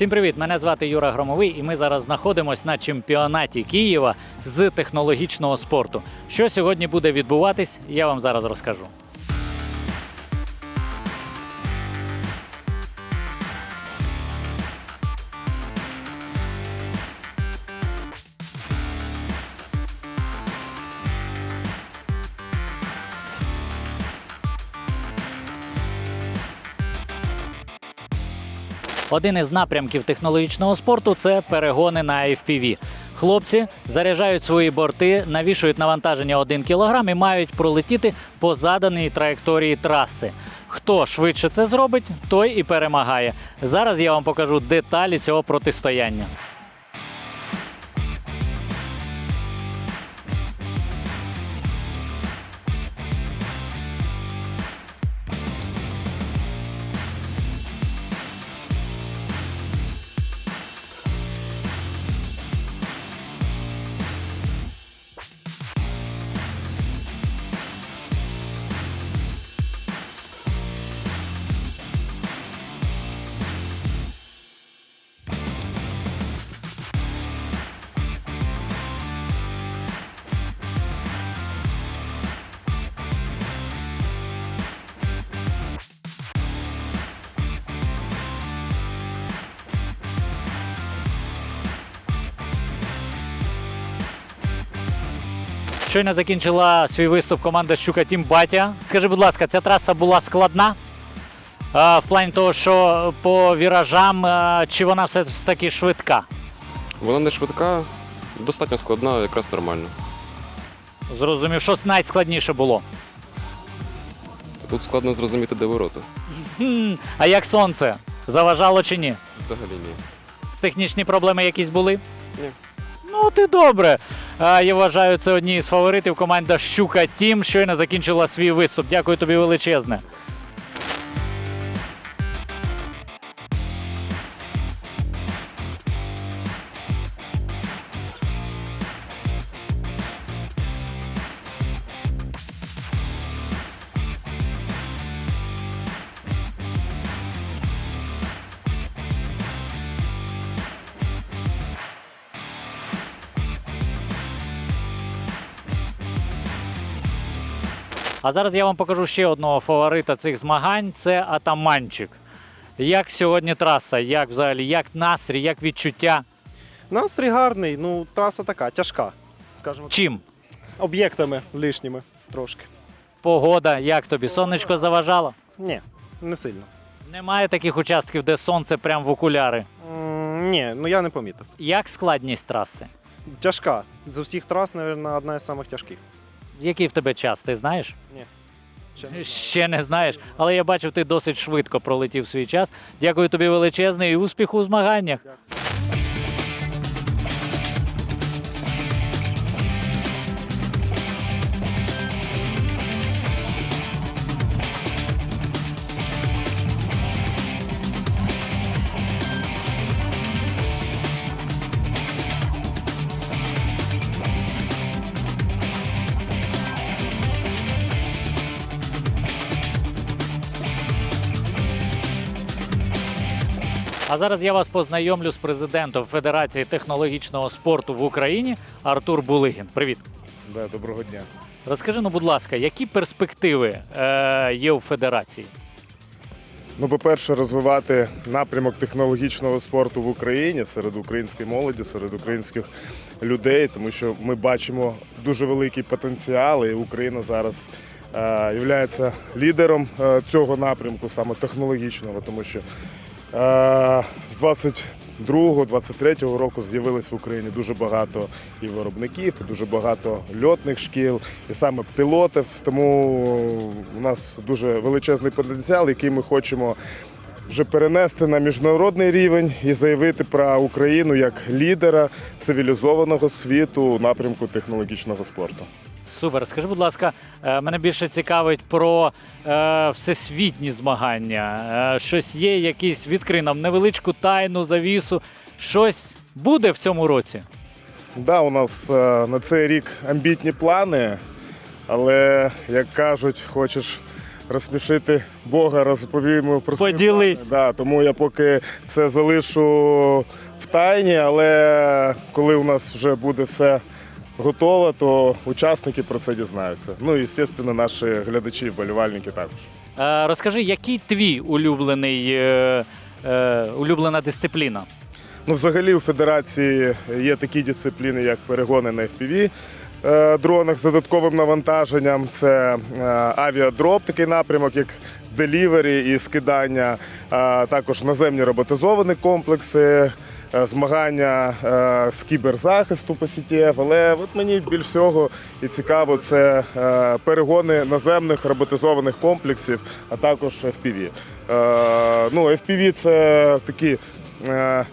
Всім привіт! Мене звати Юра Громовий, і ми зараз знаходимося на чемпіонаті Києва з технологічного спорту. Що сьогодні буде відбуватись, я вам зараз розкажу. Один із напрямків технологічного спорту це перегони на FPV. Хлопці заряджають свої борти, навішують навантаження 1 кг і мають пролетіти по заданій траєкторії траси. Хто швидше це зробить, той і перемагає. Зараз я вам покажу деталі цього протистояння. Щойно закінчила свій виступ команда Щука Тім Батя. Скажи, будь ласка, ця траса була складна? В плані того, що по віражам, чи вона все ж таки швидка? Вона не швидка, достатньо складна, якраз нормально. Зрозумів, що найскладніше було. Тут складно зрозуміти, де ворота. Хм, а як сонце? Заважало чи ні? Взагалі ні. З технічні проблеми якісь були? Ні. Ну, ти добре. Я вважаю, це одні з фаворитів. Команда Щука Тім щойно закінчила свій виступ. Дякую тобі величезне. А зараз я вам покажу ще одного фаворита цих змагань це Атаманчик. Як сьогодні траса, як взагалі, як настрій, як відчуття? Настрій гарний, ну траса така, тяжка, скажімо так. Чим? Об'єктами лишніми трошки. Погода, як тобі? Сонечко заважало? Ні, не сильно. Немає таких участків, де сонце прямо в окуляри. М, ні, ну я не помітив. Як складність траси? Тяжка. З усіх трас, мабуть, одна з самих тяжких. Який в тебе час, ти знаєш? Ще не знаю. Ще не знаєш, але я бачив, ти досить швидко пролетів свій час. Дякую тобі величезне і успіху у змаганнях. А зараз я вас познайомлю з президентом Федерації технологічного спорту в Україні Артур Булигін. Привіт. Да, доброго дня. Розкажи, ну, будь ласка, які перспективи е, є у федерації? Ну, по-перше, розвивати напрямок технологічного спорту в Україні серед української молоді, серед українських людей, тому що ми бачимо дуже великий потенціал, і Україна зараз е, є лідером е, цього напрямку, саме технологічного, тому що з 22-23 року з'явилось в Україні дуже багато і виробників, і дуже багато льотних шкіл, і саме пілотів. Тому у нас дуже величезний потенціал, який ми хочемо вже перенести на міжнародний рівень і заявити про Україну як лідера цивілізованого світу у напрямку технологічного спорту. Супер. Скажи, будь ласка, е, мене більше цікавить про е, всесвітні змагання. Е, щось є, якийсь відкрий нам невеличку тайну завісу. Щось буде в цьому році. Да, у нас е, на цей рік амбітні плани, але як кажуть, хочеш розсмішити Бога, розповім про свої Поділись. плани. Да, тому я поки це залишу в тайні, але коли у нас вже буде все готово, то учасники про це дізнаються. Ну і, звісно, наші глядачі вболівальники також. Е, розкажи, який твій улюблений, е, е, улюблена дисципліна? Ну, взагалі у федерації є такі дисципліни, як перегони на FPV е, дронах з додатковим навантаженням. Це е, авіадроп, такий напрямок, як делівері і скидання, а також наземні роботизовані комплекси. Е, Змагання е, з кіберзахисту по CTF, але от мені більш всього і цікаво це е, перегони наземних роботизованих комплексів, а також FPV. Ну, FPV це такі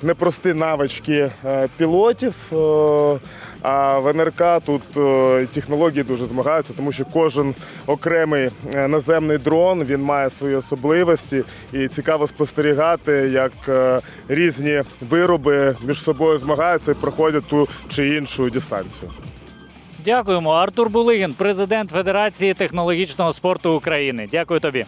непрості навички пілотів. А в НРК тут е, технології дуже змагаються, тому що кожен окремий е, наземний дрон він має свої особливості, і цікаво спостерігати, як е, різні вироби між собою змагаються і проходять ту чи іншу дистанцію. Дякуємо. Артур Булигін, президент Федерації технологічного спорту України. Дякую тобі.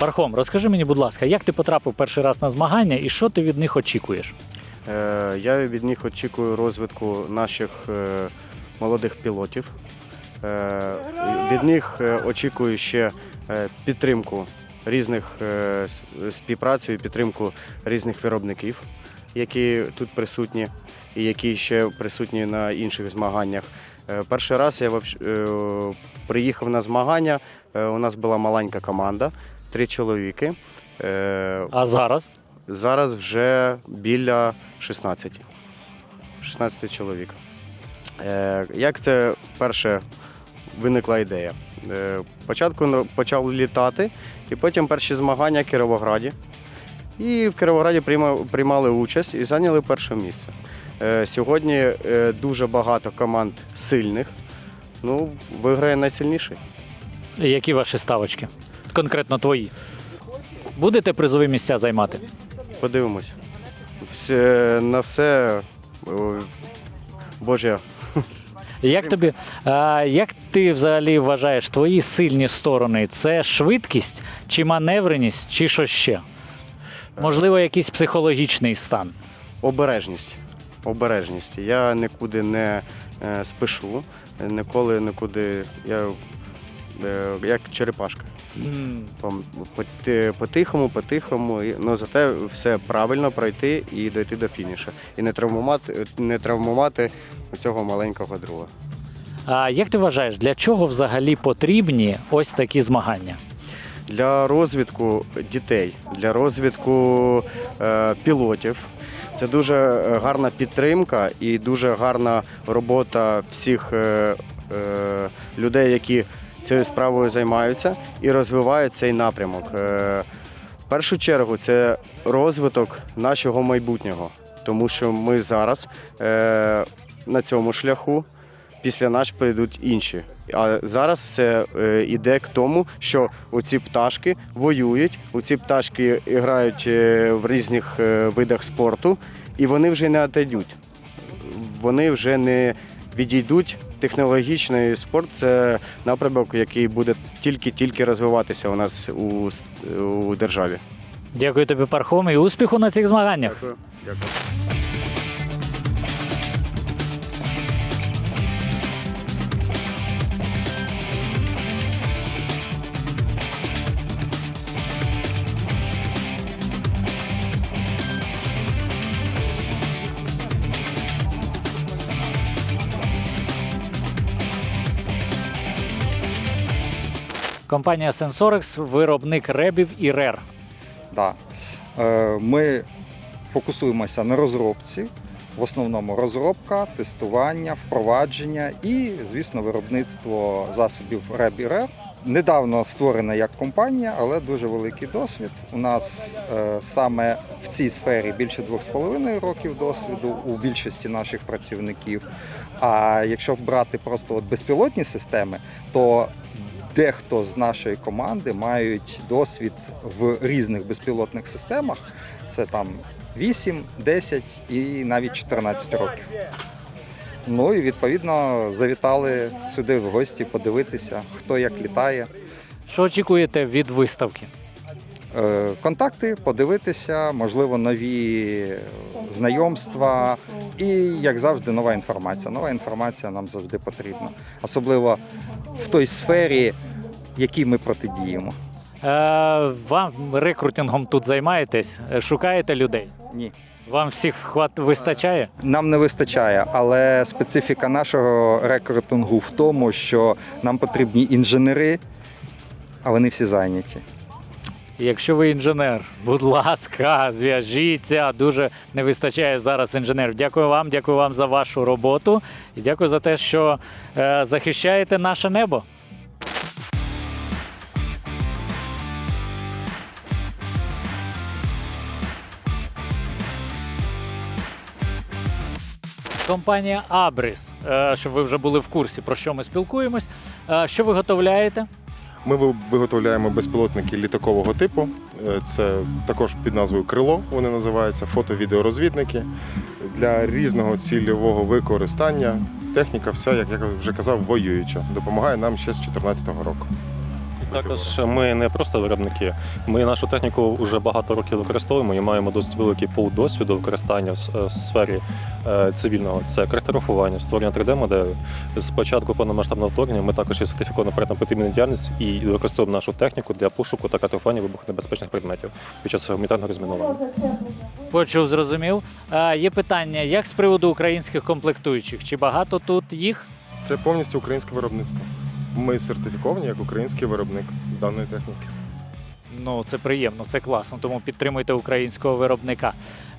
Пархом, розкажи мені, будь ласка, як ти потрапив перший раз на змагання і що ти від них очікуєш? Е, Я від них очікую розвитку наших е, молодих пілотів. Е, Від них очікую ще підтримку різних е, співпрацю і підтримку різних виробників, які тут присутні і які ще присутні на інших змаганнях. Перший раз я приїхав на змагання. У нас була маленька команда, три чоловіки. Е, А зараз? Зараз вже біля 16. 16 чоловік. Е, як це перше виникла ідея? Е, спочатку на- почав літати, і потім перші змагання в Кіровограді. І в Кіровограді приймали участь і зайняли перше місце. Сьогодні дуже багато команд сильних. Ну, виграє найсильніший. Які ваші ставочки? Конкретно твої. Будете призові місця займати? Подивимось. Все, на все о, Божя Як тобі, а, як ти взагалі вважаєш твої сильні сторони? Це швидкість чи маневреність, чи що ще? Можливо, якийсь психологічний стан. обережність. Обережність. Я нікуди не е, спішу, ніколи нікуди. Я як черепашка. Поти- Потихому, потихому, і- ну зате все правильно пройти і дойти до фінішу. І не травмувати, не травмувати цього маленького друга. А як ти вважаєш, для чого взагалі потрібні ось такі змагання? для розвитку дітей, для розвитку е, пілотів. Це дуже е, гарна підтримка і дуже гарна робота всіх е, е, людей, які цією справою займаються і розвивають цей напрямок. Е, в першу чергу це розвиток нашого майбутнього, тому що ми зараз е, на цьому шляху. Після нас прийдуть інші. А зараз все е, іде к тому, що оці пташки воюють, оці пташки грають е, в різних е, видах спорту, і вони вже не отойдуть. Вони вже не відійдуть. Технологічний спорт це напрямок, який буде тільки-тільки розвиватися у нас у, у державі. Дякую тобі, Пархом, і успіху на цих змаганнях. Дякую. Дякую. Компанія Sensorix – виробник ребів і рер. Да. Е, Ми фокусуємося на розробці. В основному розробка, тестування, впровадження і, звісно, виробництво засобів REB і RER недавно створена як компанія, але дуже великий досвід. У нас е, саме в цій сфері більше 2,5 років досвіду у більшості наших працівників. А якщо брати просто от безпілотні системи, то дехто з нашої команди мають досвід в різних безпілотних системах. Це там 8, 10 і навіть 14 років. Ну і відповідно завітали сюди в гості подивитися, хто як літає. Що очікуєте від виставки? Е, Контакти, подивитися, можливо, нові знайомства і, як завжди, нова інформація. Нова інформація нам завжди потрібна, особливо в той сфері, якій ми протидіємо. Е, вам рекрутингом тут займаєтесь? Шукаєте людей? Ні. Вам всіх хват вистачає? Нам не вистачає, але специфіка нашого рекрутингу в тому, що нам потрібні інженери, а вони всі зайняті. Якщо ви інженер, будь ласка, зв'яжіться. Дуже не вистачає зараз інженерів. Дякую вам, дякую вам за вашу роботу і дякую за те, що е, захищаєте наше небо. Компанія Абрис, е, щоб ви вже були в курсі, про що ми спілкуємось. Е, Що ви готовляєте? Ми виготовляємо безпілотники літакового типу. Е, Це також під назвою Крило. Вони називаються фото-відеорозвідники для різного цільового використання. Техніка, вся, як я вже казав, воююча. Допомагає нам ще з 2014 року. Також ми не просто виробники. Ми нашу техніку вже багато років використовуємо і маємо досить великий пул досвіду використання в сфері е, цивільного. Це картографування, створення 3D-моделей. З початку повномасштабного вторгнення ми також є сертифікована проєктна потрібна діяльність і використовуємо нашу техніку для пошуку та картографування вибухонебезпечних предметів під час гуманітарного розмінування. Почув, зрозумів. А, є питання, як з приводу українських комплектуючих? Чи багато тут їх? Це повністю українське виробництво. Ми сертифіковані як український виробник даної техніки. Ну, це приємно, це класно, тому підтримуйте українського виробника.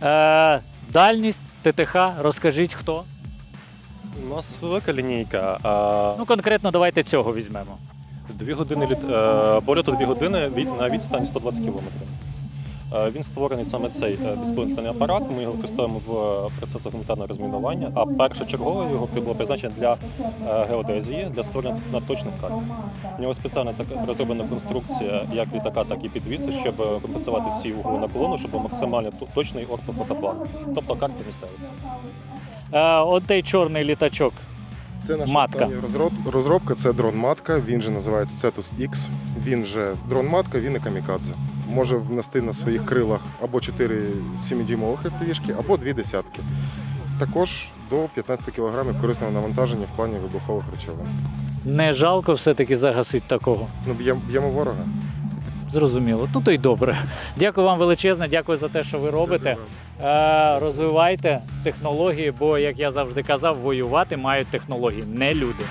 Е, дальність, ТТХ, розкажіть хто. У нас велика лінійка. А Ну, конкретно давайте цього візьмемо. Дві години літ... е, польоту дві години від... на відстані 120 кілометрів. Е, Він створений саме цей е, безпілотний апарат. Ми його використовуємо в е, процесах гуманітарного розмінування, а першочергово його було призначено для геодезії, для створення точних карт. У нього спеціальна така розроблена конструкція як літака, так і підвісу, щоб компенсувати всі углу наклону, щоб був максимально точний ортофотоплан, тобто карти місцевості. От той чорний літачок. Це наша Матка. розробка, це дрон-матка. Він же називається Cetus X. Він же дрон-матка, він і камікадзе. Може внести на своїх крилах або 4 7-дюймових FPV-шки, або 2 десятки. Також до 15 кг корисного навантаження в плані вибухових речовин. Не жалко все-таки загасити такого. Ну, б'ємо б'ємо ворога. Зрозуміло. Ну то й добре. Дякую вам величезне, дякую за те, що ви робите. Е, розвивайте технології, бо, як я завжди казав, воювати мають технології, не люди.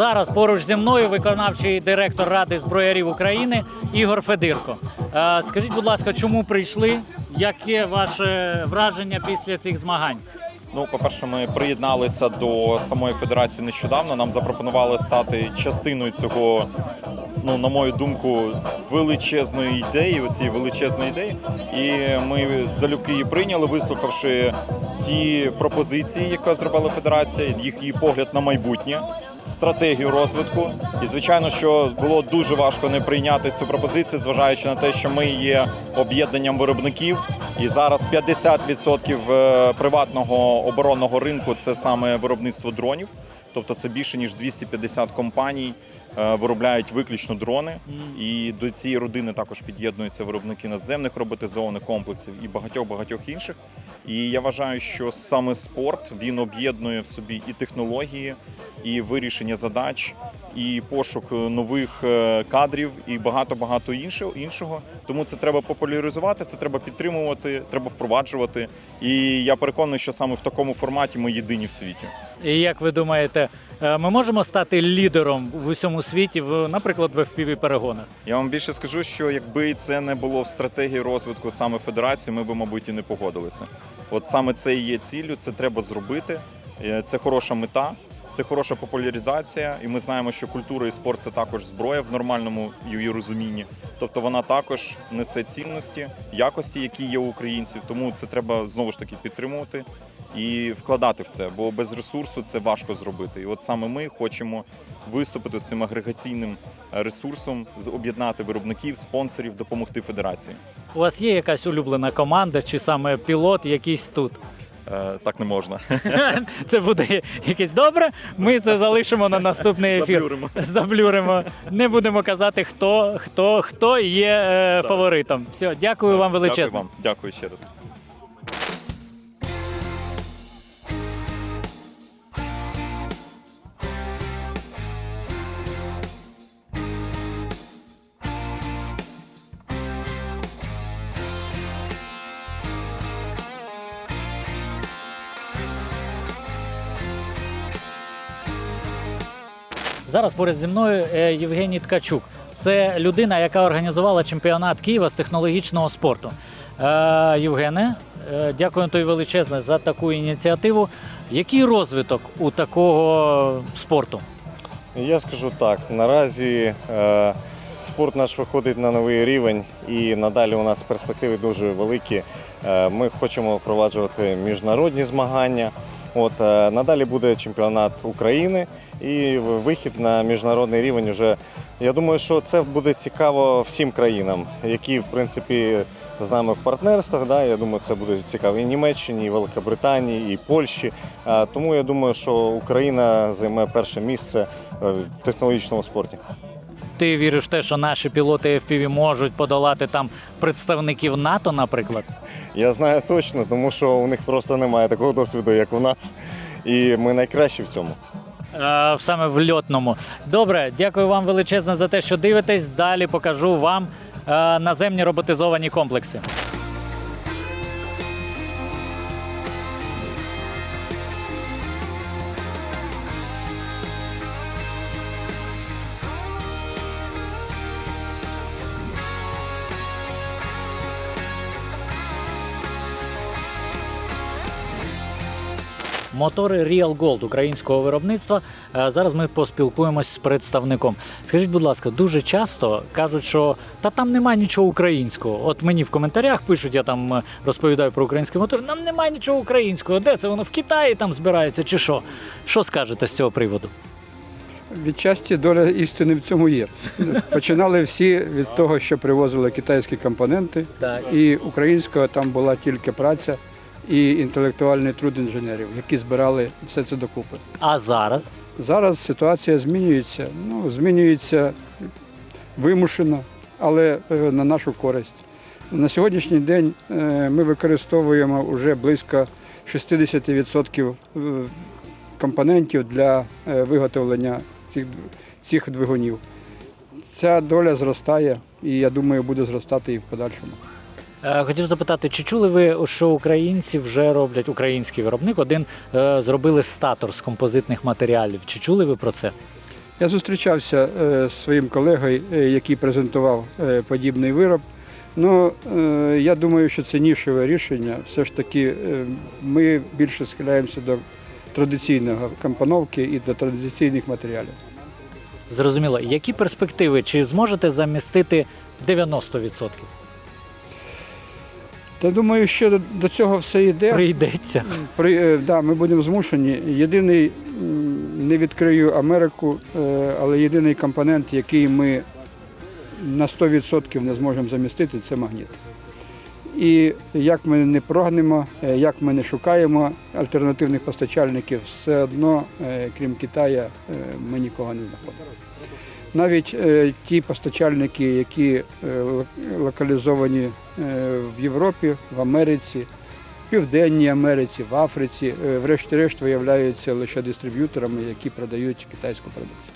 Зараз поруч зі мною виконавчий директор Ради зброярів України Ігор Федирко. Е, Скажіть, будь ласка, чому прийшли? Яке ваше враження після цих змагань? Ну, по-перше, ми приєдналися до самої федерації нещодавно. Нам запропонували стати частиною цього, ну, на мою думку, величезної ідеї, оцієї величезної ідеї. І ми залюбки її прийняли, вислухавши ті пропозиції, які зробила федерація, їх її погляд на майбутнє. Стратегію розвитку, і звичайно, що було дуже важко не прийняти цю пропозицію, зважаючи на те, що ми є об'єднанням виробників, і зараз 50% е, приватного оборонного ринку це саме виробництво дронів. Тобто це більше ніж 250 компаній е, виробляють виключно дрони. І до цієї родини також під'єднуються виробники наземних роботизованих комплексів і багатьох багатьох інших. І я вважаю, що саме спорт він об'єднує в собі і технології, і вирішення задач, і пошук е, нових е, кадрів і багато багато іншого. Тому це треба популяризувати, це треба підтримувати, треба впроваджувати. І я переконаний, що саме в такому форматі ми єдині в світі. І як ви думаєте, е, ми можемо стати лідером в усьому світі, наприклад, в fpv перегонах? Я вам більше скажу, що якби це не було в стратегії розвитку саме федерації, ми б, мабуть, і не погодилися. От саме це і є ціллю, це треба зробити. Це хороша мета, це хороша популяризація, і ми знаємо, що культура і спорт це також зброя в нормальному її розумінні. Тобто вона також несе цінності, якості, які є у українців. Тому це треба знову ж таки підтримувати і вкладати в це, бо без ресурсу це важко зробити. І от саме ми хочемо виступити цим агрегаційним ресурсом, з- об'єднати виробників, спонсорів, допомогти федерації. У вас є якась улюблена команда чи саме пілот якийсь тут? Е, Так не можна. Це буде якесь добре. Ми це залишимо на наступний ефір. Заблюримо. Заблюримо. Не будемо казати, хто, хто, хто є е, фаворитом. Все, дякую вам величезно. Дякую вам. Дякую ще раз. Зараз поряд зі мною е, Євгеній Ткачук. Це людина, яка організувала чемпіонат Києва з технологічного спорту. Е, Євгене, е, дякую тобі величезне за таку ініціативу. Який розвиток у такого спорту? Я скажу так: наразі спорт наш виходить на новий рівень, і надалі у нас перспективи дуже великі. Ми хочемо впроваджувати міжнародні змагання. От е, надалі буде чемпіонат України і вихід на міжнародний рівень. Уже я думаю, що це буде цікаво всім країнам, які в принципі з нами в партнерствах. Да, я думаю, це буде цікаво і Німеччині, і Великобританії, і Польщі. Е, Тому я думаю, що Україна займе перше місце е, в технологічному спорті. Ти віриш в те, що наші пілоти FPV можуть подолати там представників НАТО, наприклад? Я знаю точно, тому що у них просто немає такого досвіду, як у нас. І ми найкращі в цьому. Е, саме в льотному. Добре, дякую вам величезно за те, що дивитесь. Далі покажу вам е, наземні роботизовані комплекси. Мотори Real Gold українського виробництва. Е, Зараз ми поспілкуємось з представником. Скажіть, будь ласка, дуже часто кажуть, що та там немає нічого українського. От мені в коментарях пишуть, я там е, розповідаю про український мотор. Нам немає нічого українського. Де це воно в Китаї там збирається чи що? Що скажете з цього приводу? Відчасті доля істини в цьому є. Починали всі від того, що привозили китайські компоненти, Так. і українського там була тільки праця і інтелектуальний труд інженерів, які збирали все це докупи. А зараз Зараз ситуація змінюється. Ну, змінюється вимушено, але е, на нашу користь. На сьогоднішній день е, ми використовуємо вже близько 60% е, компонентів для виготовлення цих, цих двигунів. Ця доля зростає і я думаю, буде зростати і в подальшому. Е, хотів запитати, чи чули ви, що українці вже роблять український виробник? Один е, зробили статор з композитних матеріалів. Чи чули ви про це? Я зустрічався е, з своїм колегою, який презентував подібний вироб. Ну, я думаю, що це нішеве рішення. Все ж таки, ми більше схиляємося до традиційного компоновки і до традиційних матеріалів. Зрозуміло, які перспективи? Чи зможете замістити 90%? Та думаю, що до- цього все йде. Прийдеться. При, е, да, ми будемо змушені. Єдиний, не відкрию Америку, е, але єдиний компонент, який ми на 100% не зможемо замістити, це магніт. І як ми не прогнемо, е, як ми не шукаємо альтернативних постачальників, все одно, крім Китая, е, ми нікого не знаходимо. Навіть е, ті постачальники, які е, локалізовані е, в Європі, в Америці, в Південній Америці, в Африці, е, врешті-решт виявляються лише дистриб'юторами, які продають китайську продукцію.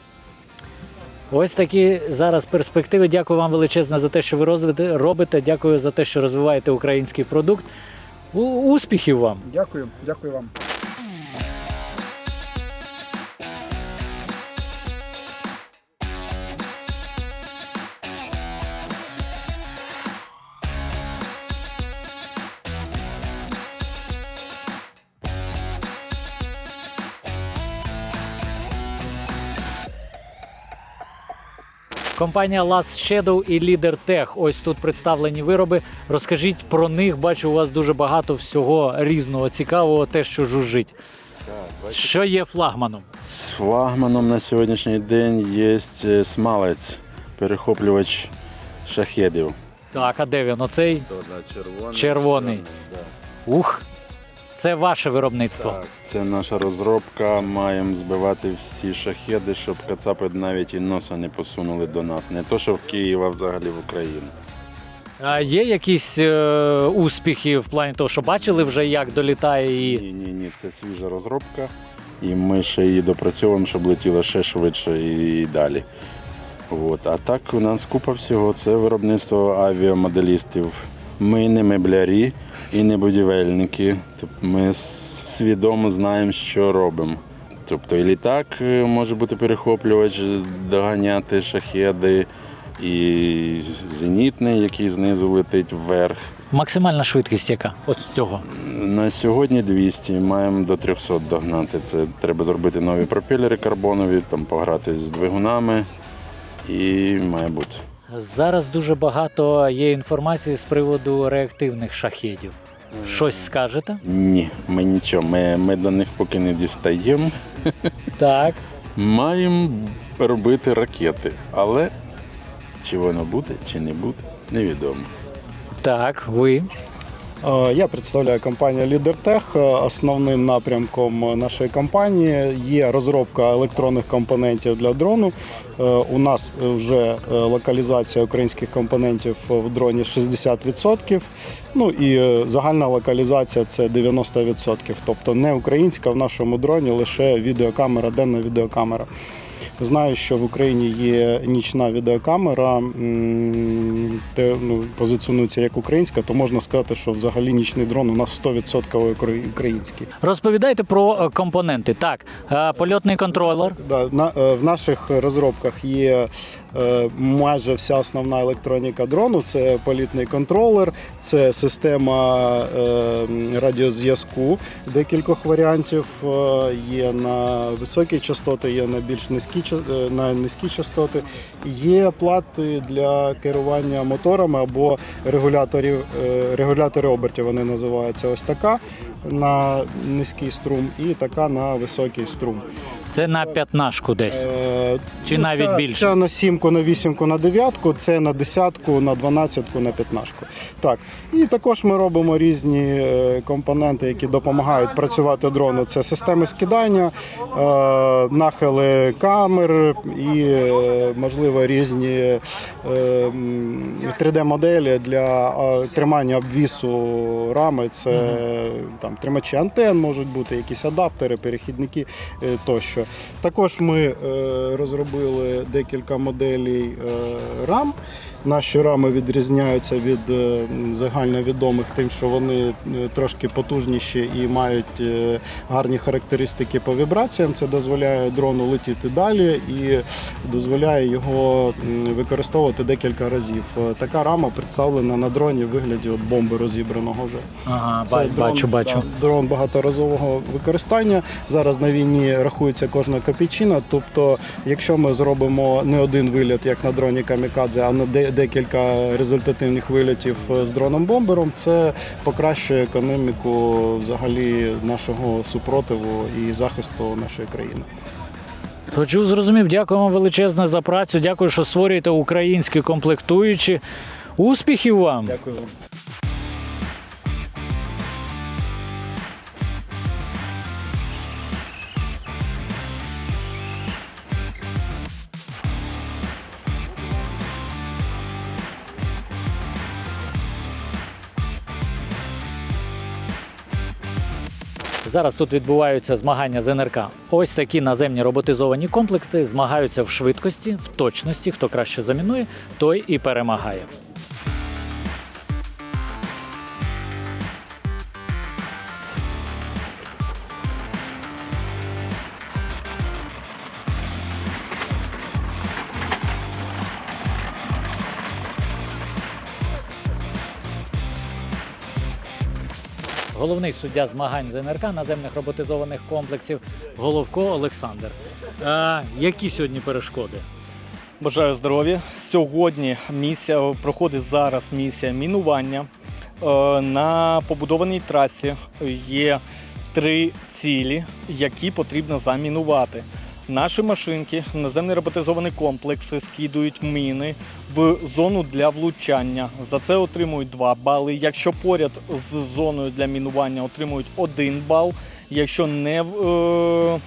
Ось такі зараз перспективи. Дякую вам величезне за те, що ви робите. Дякую за те, що розвиваєте український продукт. У- Успіхів вам! Дякую, дякую вам. Компанія Last Shadow і Leader Tech. Ось тут представлені вироби. Розкажіть про них. Бачу, у вас дуже багато всього різного, цікавого, те, що жужжить. Що є флагманом? З флагманом на сьогоднішній день є е, смалець, перехоплювач шахедів. Так, а де він? Оцей червоний. Червоний. ух. Це ваше виробництво. Так, це наша розробка. Маємо збивати всі шахеди, щоб кацапи навіть і носа не посунули до нас. Не то, що в Київ, а взагалі в Україну. А є якісь е, успіхи в плані того, що бачили вже, як долітає і. Ні, ні, ні, це свіжа розробка. І ми ще її допрацьовуємо, щоб летіло ще швидше і далі. От. А так у нас купа всього. Це виробництво авіамоделістів. Ми не меблярі і не будівельники. Тобто Ми свідомо знаємо, що робимо. Тобто і літак е, може бути перехоплювач, доганяти шахеди, і зенітний, який знизу летить вверх. Максимальна швидкість яка? От з цього. На сьогодні 200, маємо до 300 догнати. Це треба зробити нові пропелери карбонові, там пограти з двигунами і має бути. Зараз дуже багато є інформації з приводу реактивних шахедів. Щось скажете? Ні, ми нічого, ми, ми до них поки не дістаємо. Так. Маємо робити ракети, але чи воно буде, чи не буде, невідомо. Так, ви. Е, Я представляю компанію LeaderTech. Е, Основним напрямком нашої компанії є розробка електронних компонентів для дрону. Е, У нас вже е, локалізація українських компонентів в дроні 60%. Ну і е, загальна локалізація це 90%. Тобто не українська в нашому дроні лише відеокамера, денна відеокамера. Знаю, що в Україні є нічна відеокамера, те, ну, позиціонується як українська, то можна сказати, що взагалі нічний дрон у нас 100% український. Розповідайте про е, компоненти. Так, е, польотний контролер. Да, на, е, в наших розробках є майже вся основна електроніка дрону. Це політний контролер, це система радіозв'язку декількох варіантів. Є на високі частоти, є на більш низькі ча- е, на низькі частоти. Є плати для керування моторами або регуляторів, е, регулятори обертів. Вони називаються ось така на низький струм і така на високий струм. Це на п'ятнашку десь. Е, Чи навіть це, більше? Це на сімку, на вісімку, на дев'ятку, це на десятку, на дванадцятку, на п'ятнашку. Так. І також ми робимо різні е, компоненти, які допомагають працювати дрону. Це системи скидання, е, нахили камер і, можливо, різні е, 3D-моделі для тримання обвісу рами. Це там тримачі антен можуть бути, якісь адаптери, перехідники е, Також ми е, розробили декілька моделей е, рам. Наші рами відрізняються від е, загальновідомих тим, що вони е, трошки потужніші і мають е, гарні характеристики по вібраціям. Це дозволяє дрону летіти далі і дозволяє його використовувати декілька разів. Така рама представлена на дроні в вигляді от бомби розібраного вже. Ага, Це ба- дрон, бачу, бачу. да, дрон багаторазового використання. Зараз на війні рахується кожна копійчина. Тобто, якщо ми зробимо не один виліт, як на дроні Камікадзе, а на декілька результативних вилітів з дроном-бомбером, це покращує економіку взагалі нашого супротиву і захисту нашої країни. Почув, зрозумів. Дякую вам величезне за працю. Дякую, що створюєте українські комплектуючі. Успіхів вам! Дякую вам. Зараз тут відбуваються змагання з НРК. Ось такі наземні роботизовані комплекси змагаються в швидкості, в точності. Хто краще замінує, той і перемагає. Головний суддя змагань з НРК наземних роботизованих комплексів Головко Олександр. А, які сьогодні перешкоди? Бажаю здоров'я. Сьогодні місія проходить зараз місія мінування. Е, На побудованій трасі є три цілі, які потрібно замінувати. Наші машинки, наземні роботизовані комплекси скидують міни в зону для влучання. За це отримують 2 бали. Якщо поряд з зоною для мінування отримують 1 бал. Якщо не, е,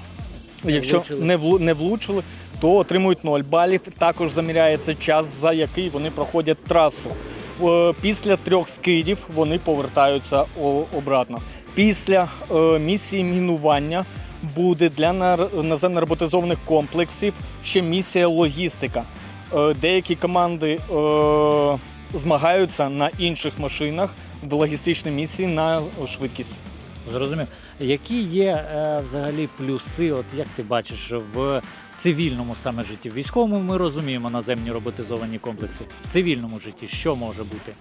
якщо влучили. не, не влучили, то отримують 0 балів. Також заміряється час, за який вони проходять трасу. Е, Після трьох скидів вони повертаються обратно. Після е, місії мінування буде для нар- наземно-роботизованих комплексів ще місія логістика. Е, Деякі команди е, змагаються на інших машинах в логістичній місії на швидкість. Зрозумів. Які є е, взагалі плюси, от як ти бачиш, в цивільному саме житті? В військовому ми розуміємо наземні роботизовані комплекси. В цивільному житті що може бути?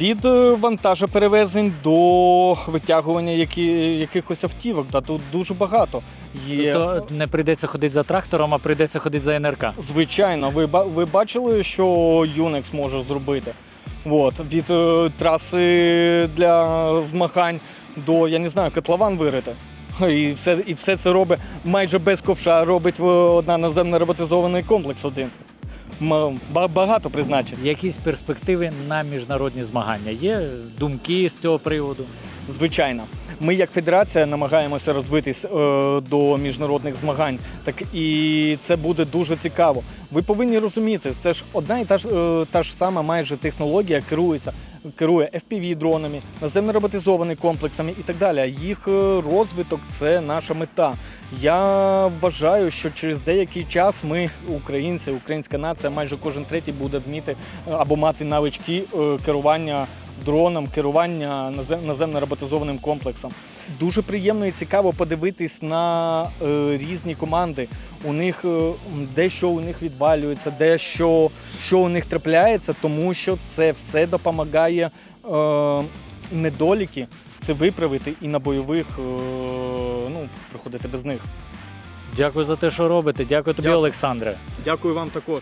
Від е, вантажоперевезень до витягування які, якихось автівок. Да, тут дуже багато. Є... Тобто не прийдеться ходити за трактором, а прийдеться ходити за НРК. Звичайно, ви, ви бачили, що Unix може зробити? От, від е, траси для змагань до, я не знаю, котлован вирити. І все, і все це робить майже без ковша, робить е, одна наземно роботизований комплекс один. Багато призначень. Якісь перспективи на міжнародні змагання? Є думки з цього приводу? Звичайно, ми як федерація намагаємося розвитись е, до міжнародних змагань. Так і це буде дуже цікаво. Ви повинні розуміти, це ж одна і та ж е, та ж сама майже технологія керується. Керує fpv дронами, наземно роботизованими комплексами і так далі. Їх е, розвиток це наша мета. Я вважаю, що через деякий час ми, українці, українська нація, майже кожен третій буде вміти е, або мати навички е, керування дроном, керування назем- наземно роботизованим комплексом. Дуже приємно і цікаво подивитись на е, різні команди. У них е, дещо у них відвалюється, дещо що у них трапляється, тому що це все допомагає е, недоліки це виправити і на бойових е, ну, приходити без них. Дякую за те, що робите. Дякую тобі, Дякую. Олександре. Дякую вам також.